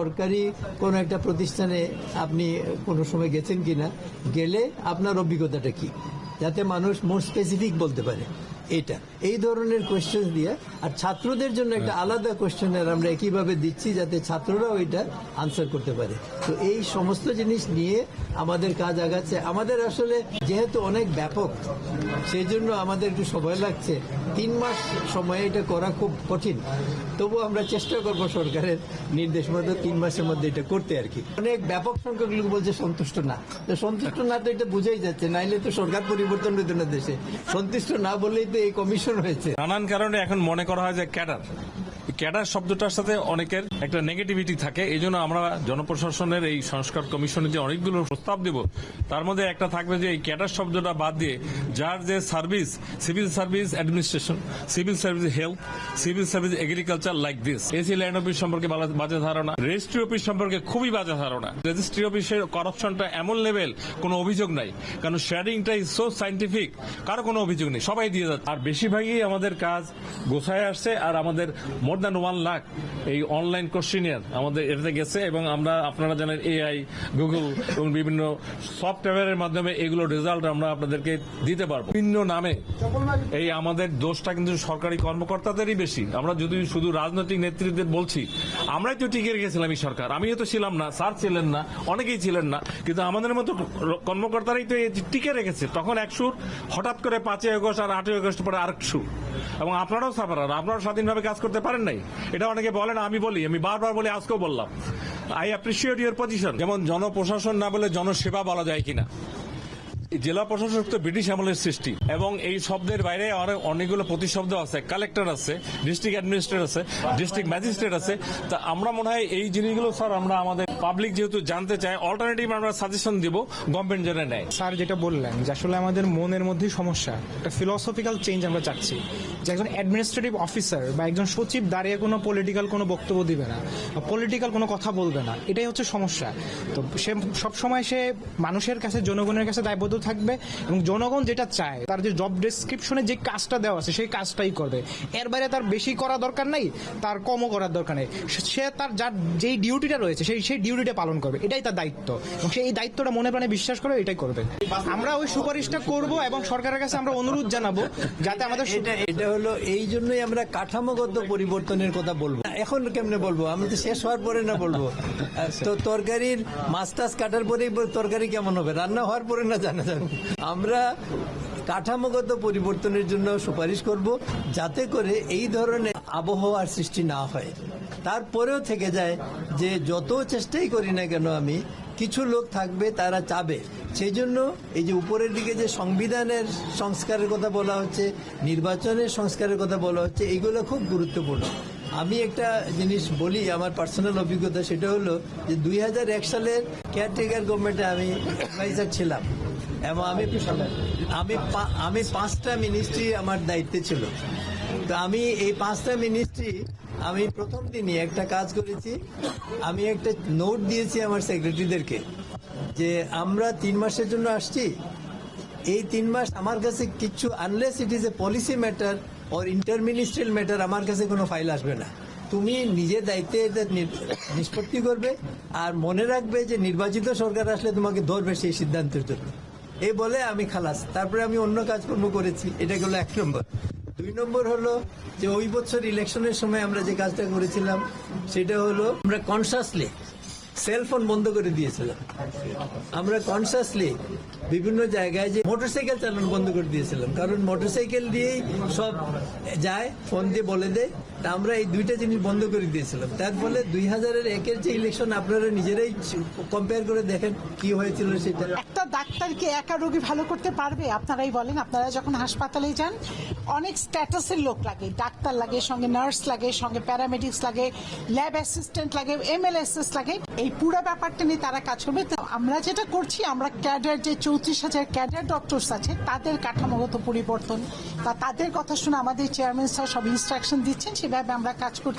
সরকারি কোনো একটা প্রতিষ্ঠানে আপনি কোনো সময় গেছেন কিনা, গেলে আপনার অভিজ্ঞতাটা কি? যাতে মানুষ মোর স্পেসিফিক বলতে পারে। এটা। এই ধরনের কোয়েশ্চেন দিয়ে আর ছাত্রদের জন্য একটা আলাদা কোয়েশ্চেনের আমরা একইভাবে দিচ্ছি যাতে ছাত্ররাও এটা আনসার করতে পারে। তো এই সমস্ত জিনিস নিয়ে আমাদের কাজ আগাচ্ছে। আমাদের আসলে যেহেতু অনেক ব্যাপক সেই জন্য আমাদের একটু সময় লাগছে। তিন মাস সময়ে এটা করা খুব কঠিন। তবু আমরা চেষ্টা করব সরকারের নির্দেশ মতো তিন মাসের মধ্যে এটা করতে আর কি। অনেক ব্যাপক সংখ্যক লোক বলছে সন্তুষ্ট না। তো সন্তুষ্ট না তো এটা বুঝাই যাচ্ছে নাইলে তো সরকার পরিবর্তন হতো না দেশে। সন্তুষ্ট না বললেই তো এই কমিশন হয়েছে। নানান কারণে এখন মনে করা হয় যে ক্যাডার। ক্যাডার শব্দটার সাথে অনেকের একটা নেগেটিভিটি থাকে। এই জন্য আমরা জনপ্রশাসনের এই সংস্কার কমিশনে যে অনেকগুলো প্রস্তাব দেব, তার মধ্যে একটা থাকবে যে এই ক্যাডার শব্দটা বাদ দিয়ে যার যে service civil service administration civil service health civil service agriculture like this AC land office সম্পর্কে বাজে ধারণা। রেজিস্ট্রি অফিস সম্পর্কে খুবই বাজে ধারণা। রেজিস্ট্রি অফিসের করাপশনটা এমন লেভেল কোনো অভিযোগ নাই। কারণ শেয়ারিংটা ইজ সো সাইন্টিফিক কারও কোনো অভিযোগ নেই, সবাই দিয়ে যাচ্ছে। আর বেশিরভাগই আমাদের কাজ গোছায় আসছে, আর আমাদের মোর দ্যান ওয়ান লাখ এই অনলাইন কোশ্চিনিয়ার আমাদের এটাতে গেছে এবং আমরা আপনারা জানেন এআই গুগল এবং বিভিন্ন সফটওয়্যারের মাধ্যমে এগুলো রেজাল্ট আমরা আপনাদেরকে দিতে পারব। বিভিন্ন নামে। এই আমাদের দোষটা কিন্তু সরকারি কর্মকর্তাদেরই বেশি। আমরা যদি শুধু রাজনৈতিক নেতৃত্বের বলছি, আমরাই তো টিকে রেখেছিলাম এই সরকার। আমিও তো ছিলাম না, স্যার ছিলেন না, অনেকেই ছিলেন না। কিন্তু আমাদের মতো কর্মকর্তারাই তো টিকে রেখেছে। তখন এক সুর, হঠাৎ করে পাঁচই আগস্ট আর আটই আগস্ট পরে আরেক সুর। এবং আপনারাও সাফারার, আপনারাও স্বাধীনভাবে কাজ করতে পারেন নাই। এটা অনেকে বলে না আমি বলি, আমি বারবার বলি, আজকেও বললাম। আই অ্যাপ্রিসিয়েট ইউর পজিশন যেমন জনপ্রশাসন না বলে জনসেবা বলা যায় কিনা। জেলা প্রশাসক তো ব্রিটিশ আমলের সৃষ্টি। এবং এই শব্দের বাইরে অনেক অনেকগুলো প্রতিশব্দ আছে, কালেক্টর আছে, ডিস্ট্রিক্ট অ্যাডমিনিস্ট্রেটর আছে, ডিস্ট্রিক্ট ম্যাজিস্ট্রেট আছে। তা আমরা মনে হয় এই জিনিসগুলো স্যার আমরা আমাদের পাবলিক যেহেতু জানতে চাই অল্টারনেটিভ আমরা সাজেশন দিব গভর্নমেন্ট যেন নেয়। স্যার যেটা বললেন যে আসলে আমাদের মনের মধ্যেই সমস্যা, একটা ফিলসফিক্যাল চেঞ্জ আমরা চাচ্ছি। যে একজন অ্যাডমিনিস্ট্রেটিভ অফিসার বা একজন সচিব দাঁড়িয়ে কোনো পলিটিক্যাল কোনো বক্তব্য দিবে না, বা পলিটিক্যাল কোনো কথা বলবে না, এটাই হচ্ছে সমস্যা। তো সে সবসময় সে মানুষের কাছে, জনগণের কাছে দায়বদ্ধ থাকবে এবং জনগণ যেটা চায়, তার যে জব ডেসক্রিপশনে যে কাজটা দেওয়া আছে, সেই কাজটাই করবে। এর বাইরে তার বেশি করা দরকার নাই, তার কমও করার দরকার নেই। সে তার যার যেই ডিউটিটা রয়েছে, সেই সেই ডিউটিটা পালন করবে। এটাই তার দায়িত্ব। এবং সেই দায়িত্বটা মনে প্রাণে বিশ্বাস করে, এটাই করবে। আমরা ওই সুপারিশটা করব এবং সরকারের কাছে আমরা অনুরোধ জানাব, যাতে আমাদের এটা হলো, এই জন্যই আমরা কাঠামোগত পরিবর্তনের কথা বলব। এখন কেমনে বলব? আমি তো শেষ হওয়ার পরে না বলব। তো তরকারির মাছ টাছ কাটার পরেই তরকারি কেমন হবে? রান্না হওয়ার পরে না জানা যাবে। আমরা কাঠামোগত পরিবর্তনের জন্য সুপারিশ করব যাতে করে এই ধরনের আবহাওয়ার সৃষ্টি না হয়। তারপরেও থেকে যায় যে যত চেষ্টাই করি না কেন আমি কিছু লোক থাকবে তারা চাবে। সেই জন্য এই যে উপরের দিকে যে সংবিধানের সংস্কারের কথা বলা হচ্ছে নির্বাচনের সংস্কারের কথা বলা হচ্ছে এগুলো খুব গুরুত্বপূর্ণ। আমি একটা জিনিস বলি আমার পার্সোনাল অভিজ্ঞতা সেটা হলো যে দুই হাজার এক সালের কেয়ারটেকার গভর্নমেন্টে আমি অ্যাডভাইজার ছিলাম। এবং আমি আমি আমি পাঁচটা মিনিস্ট্রি আমার দায়িত্বে ছিল। তো আমি এই পাঁচটা মিনিস্ট্রি আমি প্রথম দিনই একটা কাজ করেছি। আমি একটা নোট দিয়েছি আমার সেক্রেটারিদেরকে যে আমরা তিন মাসের জন্য আসছি। এই তিন মাস আমার কাছে কিছু unless it is a policy matter or interministerial matter আমার কাছে কোনো ফাইল আসবে না। তুমি নিজের দায়িত্বে এটা নিষ্পত্তি করবে আর মনে রাখবে যে নির্বাচিত সরকার আসলে তোমাকে ধরবে সেই সিদ্ধান্তের জন্য। এই বলে আমি খালাস। তারপরে আমি অন্য কাজকর্ম করেছি। এটা গেলো এক নম্বর। দুই নম্বর হলো যে ওই বছর ইলেকশনের সময় আমরা যে কাজটা করেছিলাম, সেটা হলো আমরা কনসাসলি সেলফোন বন্ধ করে দিয়েছিলাম আমরা কনসাসলি বিভিন্ন জায়গায় যে মোটরসাইকেল চালানো বন্ধ করে দিয়েছিলাম। কারণ মোটর সাইকেল দিয়েই সব যায় ফোন দিয়ে বলে দেয়। তা আমরা এই দুইটা জিনিস বন্ধ করে দিয়েছিলাম। তার ফলে দুই হাজারের একের যে ইলেকশন আপনারা নিজেরাই কম্পেয়ার করে দেখেন কি হয়েছিল সেটা। একটা ডাক্তার কি একা রোগী ভালো করতে পারবে, আপনারাই বলেন, আপনারা যখন হাসপাতালে যান, অনেক স্ট্যাটাসের লোক লাগে। ডাক্তার লাগে, সঙ্গে নার্স লাগে, সঙ্গে প্যারামেডিক্স লাগে ল্যাব অ্যাসিস্ট্যান্ট লাগে এমএলএসএস লাগে। এই পুরো ব্যাপারটা নিয়ে তারা কাজ করবে। তো আমরা যেটা করছি, আমরা ক্যাডার, যে চৌত্রিশ হাজার ক্যাডার ডক্টরস আছে, তাদের কাঠামোগত পরিবর্তন বা তাদের কথা শুনে আমাদের চেয়ারম্যান স্যার সব ইনস্ট্রাকশন দিচ্ছেন সেভাবে আমরা কাজ করছি।